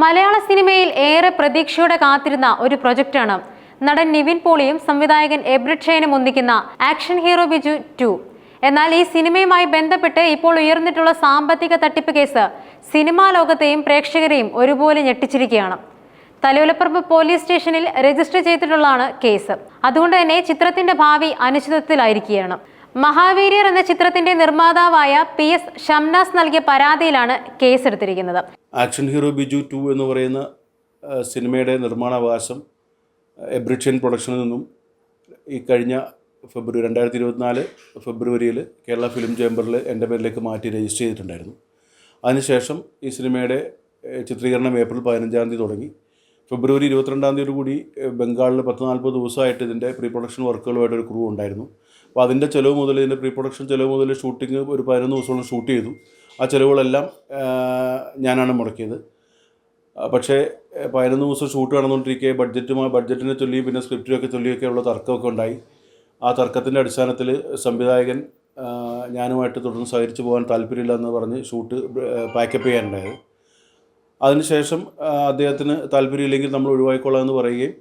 മലയാള സിനിമയിൽ ഏറെ പ്രതീക്ഷയോടെ കാത്തിരുന്ന ഒരു പ്രൊജക്റ്റാണ്. നടൻ നിവിൻ പോളിയും സംവിധായകൻ എബ്രിഡ് ഷെയ്നും ഒന്നിക്കുന്ന ആക്ഷൻ ഹീറോ ബിജു ടു. എന്നാൽ ഈ സിനിമയുമായി ബന്ധപ്പെട്ട് ഇപ്പോൾ ഉയർന്നിട്ടുള്ള സാമ്പത്തിക തട്ടിപ്പ് കേസ് സിനിമാ ലോകത്തെയും പ്രേക്ഷകരെയും ഒരുപോലെ ഞെട്ടിച്ചിരിക്കുകയാണ്. തലയോലപ്പറമ്പ് പോലീസ് സ്റ്റേഷനിൽ രജിസ്റ്റർ ചെയ്തിട്ടുള്ളതാണ് കേസ്. അതുകൊണ്ട് തന്നെ ചിത്രത്തിന്റെ ഭാവി അനിശ്ചിതത്വത്തിലായിരിക്കുകയാണ് മഹാവീര്യർ എന്ന ചിത്രത്തിന്റെ നിർമ്മാതാവായ പി എസ് ഷംനാസ് നൽകിയ പരാതിയിലാണ് കേസെടുത്തിരിക്കുന്നത്. ആക്ഷൻ ഹീറോ ബിജു ടു എന്ന് പറയുന്ന സിനിമയുടെ നിർമ്മാണാവകാശം എബ്രിഷ്യൻ പ്രൊഡക്ഷനിൽ നിന്നും ഈ കഴിഞ്ഞ ഫെബ്രുവരി രണ്ടായിരത്തി ഇരുപത്തിനാല് ഫെബ്രുവരിയിൽ കേരള ഫിലിം ചേംബറിൽ എന്റെ പേരിലേക്ക് മാറ്റി രജിസ്റ്റർ ചെയ്തിട്ടുണ്ടായിരുന്നു. അതിനുശേഷം ഈ സിനിമയുടെ ചിത്രീകരണം ഏപ്രിൽ പതിനഞ്ചാം തീയതി തുടങ്ങി. ഫെബ്രുവരി ഇരുപത്തിരണ്ടാം തീയതി കൂടി ബംഗാളിൽ പത്ത് നാൽപ്പത് ദിവസമായിട്ട് ഇതിന്റെ പ്രീ പ്രൊഡക്ഷൻ വർക്കുകളുമായിട്ട് ഒരു ക്രൂ ഉണ്ടായിരുന്നു. അപ്പോൾ അതിന്റെ ചിലവ് മുതൽ ഇതിന്റെ പ്രീ പ്രൊഡക്ഷൻ ചിലവ് മുതൽ ഷൂട്ടിങ് ഒരു പതിനൊന്ന് ദിവസത്തോളം ഷൂട്ട് ചെയ്തു. ആ ചിലവുകളെല്ലാം ഞാനാണ് മുടക്കിയത്. പക്ഷേ പതിനൊന്ന് ദിവസം ഷൂട്ട് നടന്നുകൊണ്ടിരിക്കെ ബഡ്ജറ്റുമായി ബഡ്ജറ്റിനെ ചൊല്ലി പിന്നെ സ്ക്രിപ്റ്റിനൊക്കെ ചൊല്ലിയൊക്കെ ഉള്ള തർക്കമൊക്കെ ഉണ്ടായി. ആ തർക്കത്തിന്റെ അടിസ്ഥാനത്തിൽ സംവിധായകൻ ഞാനുമായിട്ട് തുടർന്ന് സഹകരിച്ച് പോകാൻ താല്പര്യമില്ല എന്ന് പറഞ്ഞ് ഷൂട്ട് പാക്കപ്പ് ചെയ്യാനുണ്ടായത്. അതിനുശേഷം അദ്ദേഹത്തിന് താല്പര്യമില്ലെങ്കിൽ നമ്മൾ ഒഴിവാക്കിക്കൊള്ളാം എന്ന് പറയുകയും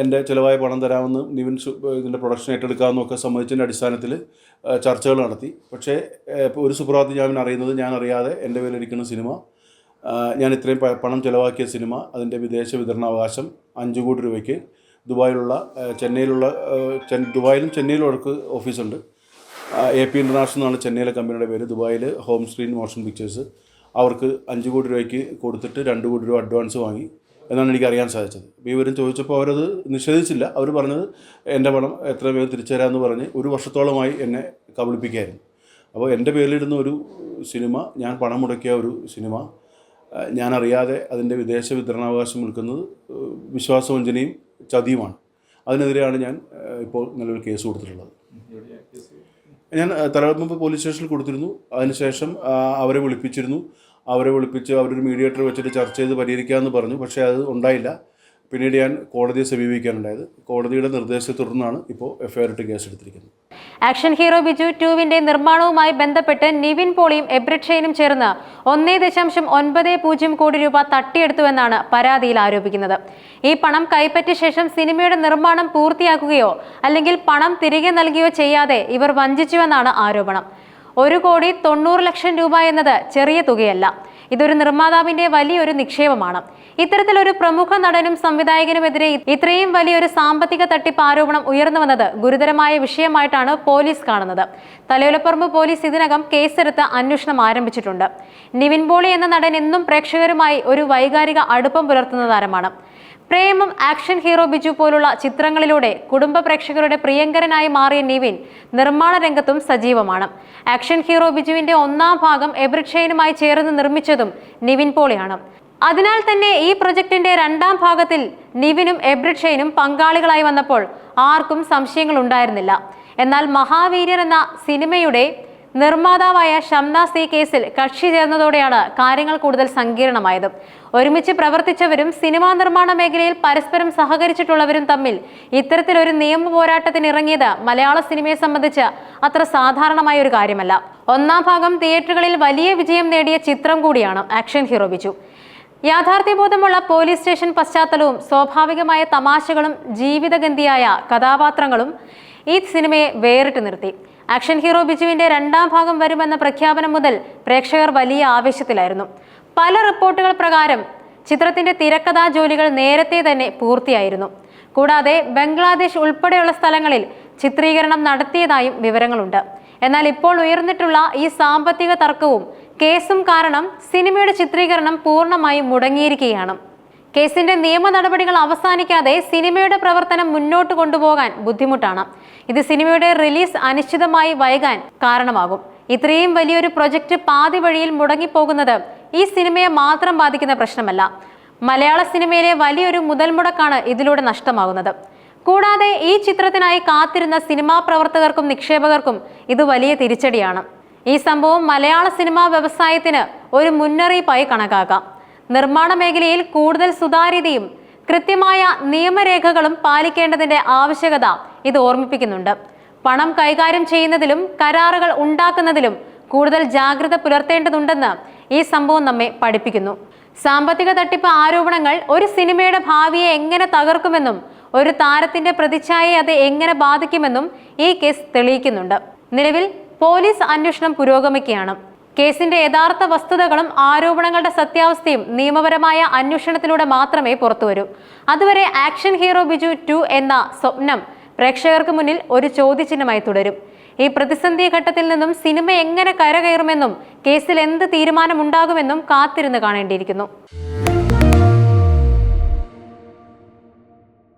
എന്റെ ചിലവായ പണം തരാമെന്ന് നിവിൻ ഇതിന്റെ പ്രൊഡക്ഷൻ ഏറ്റെടുക്കാമെന്നൊക്കെ സമ്മതിച്ചതിന്റെ അടിസ്ഥാനത്തിൽ ചർച്ചകൾ നടത്തി. പക്ഷേ ഒരു സുപ്രഭാതത്തിൽ ഞാൻ അറിയുന്നത് ഞാൻ അറിയാതെ എന്റെ പേരിലിരിക്കുന്ന സിനിമ ഞാൻ ഇത്രയും പണം ചിലവാക്കിയ സിനിമ അതിന്റെ വിദേശ വിതരണാവകാശം അഞ്ച് കോടി രൂപയ്ക്ക് ദുബായിലുള്ള ചെന്നൈയിലുള്ള ദുബായിലും ചെന്നൈയിലും അവർക്ക് ഓഫീസുണ്ട്. എ പി ഇന്റർനാഷണൽ എന്നാണ് ചെന്നൈയിലെ കമ്പനിയുടെ പേര് ദുബായിൽ ഹോം സ്ക്രീൻ മോഷൻ പിക്ചേഴ്സ്. അവർക്ക് അഞ്ച് കോടി രൂപയ്ക്ക് കൊടുത്തിട്ട് രണ്ട് കോടി രൂപ അഡ്വാൻസ് വാങ്ങി എന്നാണ് എനിക്ക് അറിയാൻ സാധിച്ചത് ഇവരും ചോദിച്ചപ്പോൾ അവരത് നിഷേധിച്ചില്ല. അവർ പറഞ്ഞത് എന്റെ പണം എത്ര വേഗം തിരിച്ചു തരാമെന്ന് പറഞ്ഞ് ഒരു വർഷത്തോളമായി എന്നെ കബളിപ്പിക്കുകയായിരുന്നു. അപ്പോൾ എന്റെ പേരിലിടുന്ന ഒരു സിനിമ ഞാൻ പണം മുടക്കിയ ഒരു സിനിമ ഞാനറിയാതെ അതിന്റെ വിദേശ വിതരണാവകാശം വിൽക്കുന്നത് വിശ്വാസവഞ്ചനയും ചതിയുമാണ്. അതിനെതിരെയാണ് ഞാൻ ഇപ്പോൾ നല്ലൊരു കേസ് കൊടുത്തിട്ടുള്ളത്. ഞാൻ തലമുമ്പ് പോലീസ് സ്റ്റേഷനിൽ കൊടുത്തിരുന്നു. അതിനുശേഷം അവരെ വിളിപ്പിച്ചിരുന്നു. അവരെ വിളിപ്പിച്ച് അവരൊരു മീഡിയേറ്റർ വെച്ചിട്ട് ചർച്ച ചെയ്ത് പരിഹരിക്കാമെന്ന് പറഞ്ഞു. പക്ഷേ അത് ഉണ്ടായില്ല. പിന്നീട് ഞാൻ കോടതിയെ സമീപിക്കാനുണ്ടായത്. കോടതിയുടെ നിർദ്ദേശത്തെ തുടർന്നാണ് ഇപ്പോൾ എഫ്ഐആർ ഇട്ട് കേസെടുത്തിരിക്കുന്നത്. ആക്ഷൻ ഹീറോ ബിജു ടുവിന്റെ നിർമ്മാണവുമായി ബന്ധപ്പെട്ട് നിവിൻ പോളിയും എബ്രിഡ് ഷെയ്നും ചേർന്ന് ഒന്നേ ദശാംശം ഒൻപത് പൂജ്യം കോടി രൂപ തട്ടിയെടുത്തുവെന്നാണ് പരാതിയിൽ ആരോപിക്കുന്നത്. ഈ പണം കൈപ്പറ്റിയ ശേഷം സിനിമയുടെ നിർമ്മാണം പൂർത്തിയാക്കുകയോ അല്ലെങ്കിൽ പണം തിരികെ നൽകുകയോ ചെയ്യാതെ ഇവർ വഞ്ചിച്ചുവെന്നാണ് ആരോപണം. ഒരു കോടി തൊണ്ണൂറ് ലക്ഷം രൂപ എന്നത് ചെറിയ തുകയല്ല. ഇതൊരു നിർമ്മാതാവിന്റെ വലിയൊരു നിക്ഷേപമാണ്. ഇത്തരത്തിലൊരു പ്രമുഖ നടനും സംവിധായകനുമെതിരെ ഇത്രയും വലിയൊരു സാമ്പത്തിക തട്ടിപ്പ് ആരോപണം ഉയർന്നു വന്നത് ഗുരുതരമായ വിഷയമായിട്ടാണ് പോലീസ് കാണുന്നത്. തലയോലപ്പറമ്പ് പോലീസ് ഇതിനകം കേസെടുത്ത് അന്വേഷണം ആരംഭിച്ചിട്ടുണ്ട്. നിവിൻ പോളി എന്ന നടൻ എന്നും പ്രേക്ഷകരുമായി ഒരു വൈകാരിക അടുപ്പം പുലർത്തുന്ന താരമാണ്. പ്രേമം ആക്ഷൻ ഹീറോ ബിജു പോലുള്ള ചിത്രങ്ങളിലൂടെ കുടുംബ പ്രേക്ഷകരുടെ പ്രിയങ്കരനായി മാറിയ നിവിൻ നിർമ്മാണ രംഗത്തും സജീവമാണ്. ആക്ഷൻ ഹീറോ ബിജുവിന്റെ ഒന്നാം ഭാഗം എബ്രിക്ഷയനുമായി ചേർന്ന് നിർമ്മിച്ചതും നിവിൻ പോളിയാണ് അതിനാൽ തന്നെ ഈ പ്രൊജക്ടിന്റെ രണ്ടാം ഭാഗത്തിൽ നിവിനും എബ്രിക്ഷയനും പങ്കാളികളായി വന്നപ്പോൾ ആർക്കും സംശയങ്ങൾ ഉണ്ടായിരുന്നില്ല. എന്നാൽ മഹാവീര്യർ എന്ന സിനിമയുടെ നിർമ്മാതാവായ ഷംനാസ് ഈ കേസിൽ കക്ഷി ചേർന്നതോടെയാണ് കാര്യങ്ങൾ കൂടുതൽ സങ്കീർണമായത്. ഒരുമിച്ച് പ്രവർത്തിച്ചവരും സിനിമാ നിർമ്മാണ മേഖലയിൽ പരസ്പരം സഹകരിച്ചിട്ടുള്ളവരും തമ്മിൽ ഇത്തരത്തിലൊരു നിയമ പോരാട്ടത്തിന് ഇറങ്ങിയത് മലയാള സിനിമയെ സംബന്ധിച്ച് അത്ര സാധാരണമായ ഒരു കാര്യമല്ല. ഒന്നാം ഭാഗം തിയേറ്ററുകളിൽ വലിയ വിജയം നേടിയ ചിത്രം കൂടിയാണ് ആക്ഷൻ ഹീറോ ബിജു. യാഥാർത്ഥ്യബോധമുള്ള പോലീസ് സ്റ്റേഷൻ പശ്ചാത്തലവും സ്വാഭാവികമായ തമാശകളും ജീവിതഗന്ധിയായ കഥാപാത്രങ്ങളും ഈ സിനിമയെ വേറിട്ട് നിർത്തി. ആക്ഷൻ ഹീറോ ബിജുവിന്റെ രണ്ടാം ഭാഗം വരുമെന്ന പ്രഖ്യാപനം മുതൽ പ്രേക്ഷകർ വലിയ ആവേശത്തിലായിരുന്നു. പല റിപ്പോർട്ടുകൾ പ്രകാരം ചിത്രത്തിന്റെ തിരക്കഥാ ജോലികൾ നേരത്തെ തന്നെ പൂർത്തിയായിരുന്നു. കൂടാതെ ബംഗ്ലാദേശ് ഉൾപ്പെടെയുള്ള സ്ഥലങ്ങളിൽ ചിത്രീകരണം നടത്തിയതായും വിവരങ്ങളുണ്ട്. എന്നാൽ ഇപ്പോൾ ഉയർന്നിട്ടുള്ള ഈ സാമ്പത്തിക തർക്കവും കേസും കാരണം സിനിമയുടെ ചിത്രീകരണം പൂർണമായും മുടങ്ങിയിരിക്കുകയാണ്. കേസിന്റെ നിയമ നടപടികൾ അവസാനിക്കാതെ സിനിമയുടെ പ്രവർത്തനം മുന്നോട്ട് കൊണ്ടുപോകാൻ ബുദ്ധിമുട്ടാണ്. ഇത് സിനിമയുടെ റിലീസ് അനിശ്ചിതമായി വൈകാൻ കാരണമാകും. ഇത്രയും വലിയൊരു പ്രൊജക്ട് പാതി വഴിയിൽ മുടങ്ങിപ്പോകുന്നത് ഈ സിനിമയെ മാത്രം ബാധിക്കുന്ന പ്രശ്നമല്ല. മലയാള സിനിമയിലെ വലിയൊരു മുതൽമുടക്കാണ് ഇതിലൂടെ നഷ്ടമാകുന്നത്. കൂടാതെ ഈ ചിത്രത്തിനായി കാത്തിരുന്ന സിനിമാ പ്രവർത്തകർക്കും നിക്ഷേപകർക്കും ഇത് വലിയ തിരിച്ചടിയാണ്. ഈ സംഭവം മലയാള സിനിമാ വ്യവസായത്തിന് ഒരു മുന്നറിയിപ്പായി കണക്കാക്കാം. നിർമ്മാണ മേഖലയിൽ കൂടുതൽ സുതാര്യതയും കൃത്യമായ നിയമരേഖകളും പാലിക്കേണ്ടതിന്റെ ആവശ്യകത ഇത് ഓർമ്മിപ്പിക്കുന്നുണ്ട്. പണം കൈകാര്യം ചെയ്യുന്നതിലും കരാറുകൾ ഉണ്ടാക്കുന്നതിലും കൂടുതൽ ജാഗ്രത പുലർത്തേണ്ടതുണ്ടെന്ന് ഈ സംഭവം നമ്മെ പഠിപ്പിക്കുന്നു. സാമ്പത്തിക തട്ടിപ്പ് ആരോപണങ്ങൾ ഒരു സിനിമയുടെ ഭാവിയെ എങ്ങനെ തകർക്കുമെന്നും ഒരു താരത്തിന്റെ പ്രതിച്ഛായയെ അത് എങ്ങനെ ബാധിക്കുമെന്നും ഈ കേസ് തെളിയിക്കുന്നുണ്ട്. നിലവിൽ പോലീസ് അന്വേഷണം പുരോഗമിക്കുകയാണ്. കേസിന്റെ യഥാർത്ഥ വസ്തുതകളും ആരോപണങ്ങളുടെ സത്യാവസ്ഥയും നിയമപരമായ അന്വേഷണത്തിലൂടെ മാത്രമേ പുറത്തുവരൂ അതുവരെ ആക്ഷൻ ഹീറോ ബിജു ടു എന്ന സ്വപ്നം പ്രേക്ഷകർക്ക് മുന്നിൽ ഒരു ചോദ്യചിഹ്നമായി തുടരും. ഈ പ്രതിസന്ധി ഘട്ടത്തിൽ നിന്നും സിനിമ എങ്ങനെ കരകയറുമെന്നും കേസിൽ എന്ത് തീരുമാനമുണ്ടാകുമെന്നും കാത്തിരുന്ന് കാണേണ്ടിയിരിക്കുന്നു.